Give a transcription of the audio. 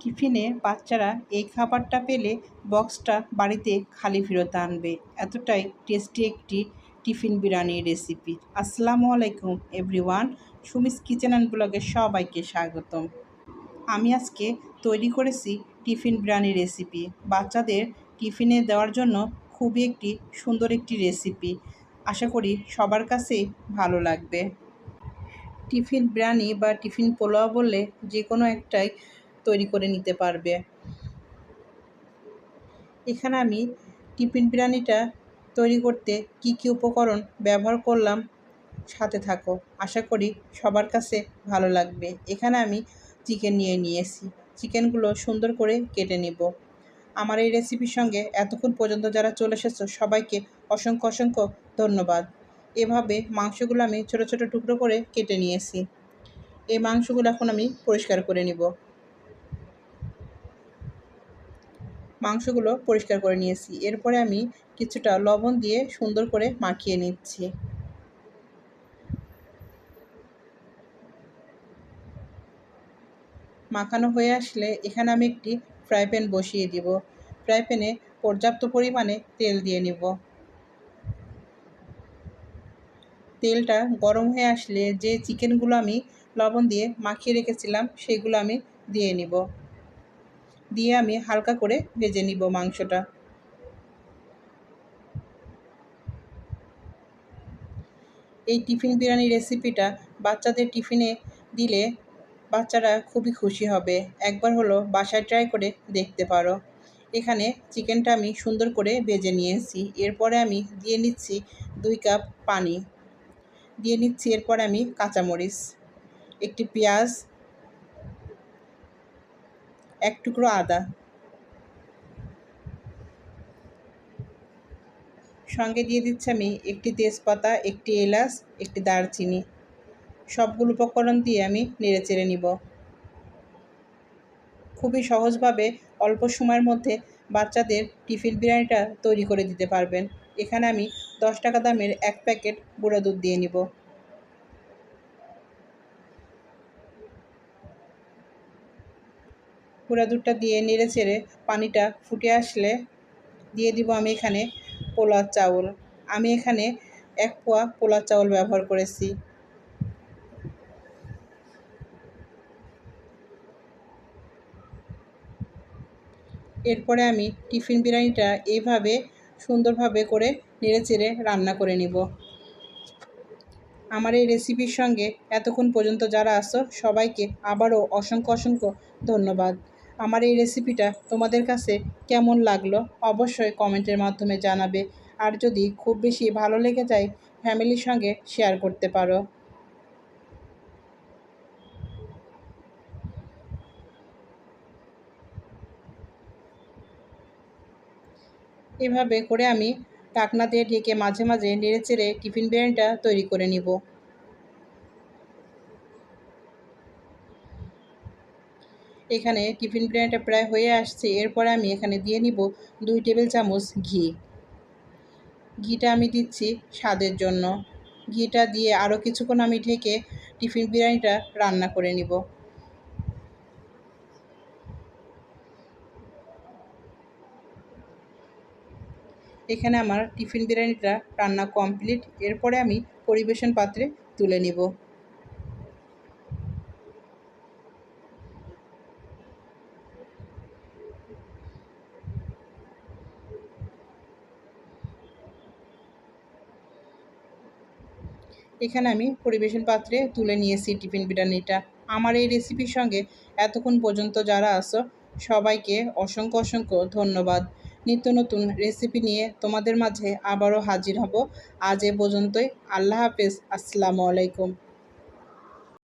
টিফিনে বাচ্চারা এই খাবারটা পেলে বক্সটা বাড়িতে খালি ফেরত আনবে। এতটাই টেস্টি একটি টিফিন বিরিয়ানির রেসিপি আসসালামু আলাইকুম এভরিওয়ান সুমিস কিচেন অ্যান্ড ব্লগে সবাইকে স্বাগতম। আমি আজকে তৈরি করেছি টিফিন বিরিয়ানি রেসিপি বাচ্চাদের টিফিনে দেওয়ার জন্য খুবই একটি সুন্দর একটি রেসিপি আশা করি সবার কাছেই ভালো লাগবে। টিফিন বিরিয়ানি বা টিফিন পোলাও বললে যে কোনো একটাই তৈরি করে নিতে পারবে। এখানে আমি টিফিন বিরিয়ানিটা তৈরি করতে কি কি উপকরণ ব্যবহার করলাম সাথে থাকো। আশা করি সবার কাছে ভালো লাগবে। এখানে আমি চিকেন নিয়ে নিয়েছি। চিকেনগুলো সুন্দর করে কেটে নেব। আমার এই রেসিপির সঙ্গে এতক্ষণ পর্যন্ত যারা চলে এসেছ, সবাইকে অসংখ্য অসংখ্য ধন্যবাদ। এভাবে মাংসগুলো আমি ছোট ছোট টুকরো করে কেটে নিয়েছি। এই মাংসগুলো এখন আমি পরিষ্কার করে নিব। মাংসগুলো পরিষ্কার করে নিয়েছি। এরপরে আমি কিছুটা লবণ দিয়ে সুন্দর করে মাখিয়ে নিচ্ছি। মাখানো হয়ে আসলে এখানে আমি একটি ফ্রাই প্যান বসিয়ে দিব। ফ্রাই প্যানে পর্যাপ্ত পরিমাণে তেল দিয়ে নিব। তেলটা গরম হয়ে আসলে যে চিকেনগুলো আমি লবণ দিয়ে মাখিয়ে রেখেছিলাম, সেগুলো আমি দিয়ে নিব। দিয়ে আমি হালকা করে ভেজে নিব মাংসটা। এই টিফিন বিরিয়ানি রেসিপিটা বাচ্চাদের টিফিনে দিলে বাচ্চারা খুবই খুশি হবে। একবার হলো বাসায় ট্রাই করে দেখতে পারো। এখানে চিকেনটা আমি সুন্দর করে ভেজে নিয়েছি। এরপরে আমি দিয়ে নিচ্ছি দুই কাপ পানি। দিয়ে নিচ্ছি এরপরে আমি কাঁচামরিচ। একটি পেঁয়াজ এক টুকরো আদা। সঙ্গে দিয়ে দিচ্ছি আমি একটি তেজপাতা, একটি এলাচ, একটি দারচিনি। সবগুলো উপকরণ দিয়ে আমি নেড়ে চেড়ে নিব। খুবই সহজভাবে অল্প সময়ের মধ্যে বাচ্চাদের টিফিন বিরিয়ানিটা তৈরি করে দিতে পারবেন। এখানে আমি দশ টাকা দামের এক প্যাকেট গুঁড়ো দুধ দিয়ে নিব। গুঁড়া দুধটা দিয়ে নেড়ে চেড়ে পানিটা ফুটে আসলে দিয়ে দিব আমি এখানে পোলার চাউল। আমি এখানে এক পোয়া পোলার চাউল ব্যবহার করেছি। এরপরে আমি টিফিন বিরিয়ানিটা এইভাবে সুন্দরভাবে করে নেড়ে চেড়ে রান্না করে নিব। আমার এই রেসিপির সঙ্গে এতক্ষণ পর্যন্ত যারা আসো সবাইকে আবারও অসংখ্য অসংখ্য ধন্যবাদ। আমার এই রেসিপিটা তোমাদের কাছে কেমন লাগল অবশ্যই কমেন্টের মাধ্যমে জানাবে। আর যদি খুব বেশি ভালো লেগে যায়, ফ্যামিলির সঙ্গে শেয়ার করতে পারো। এভাবে করে আমি টাকনা দিয়ে ঢেকে মাঝে মাঝে নেড়ে চেড়ে টিফিন বিরিয়ানিটা তৈরি করে নিব। এখানে টিফিন বিরিয়ানিটা প্রায় হয়ে আসছে। এরপরে আমি এখানে দিয়ে নিব দুই টেবিল চামচ ঘি। ঘিটা আমি দিচ্ছি স্বাদের জন্য। ঘিটা দিয়ে আরও কিছুক্ষণ আমি ঢেকে টিফিন বিরিয়ানিটা রান্না করে নিব। এখানে আমার টিফিন বিরিয়ানিটা রান্না কমপ্লিট। এরপরে আমি পরিবেশন পাত্রে তুলে নিব। এখানে আমি পরিবেশন পাত্রে তুলে নিয়েছি টিফিন বিরিয়ানিটা। আমার এই রেসিপির সঙ্গে এতক্ষণ পর্যন্ত যারা আসো সবাইকে অসংখ্য অসংখ্য ধন্যবাদ। নিত্য নতুন রেসিপি নিয়ে তোমাদের মাঝে আবারও হাজির হব। আজ এ পর্যন্তই। আল্লাহ হাফেজ। আসসালামু আলাইকুম।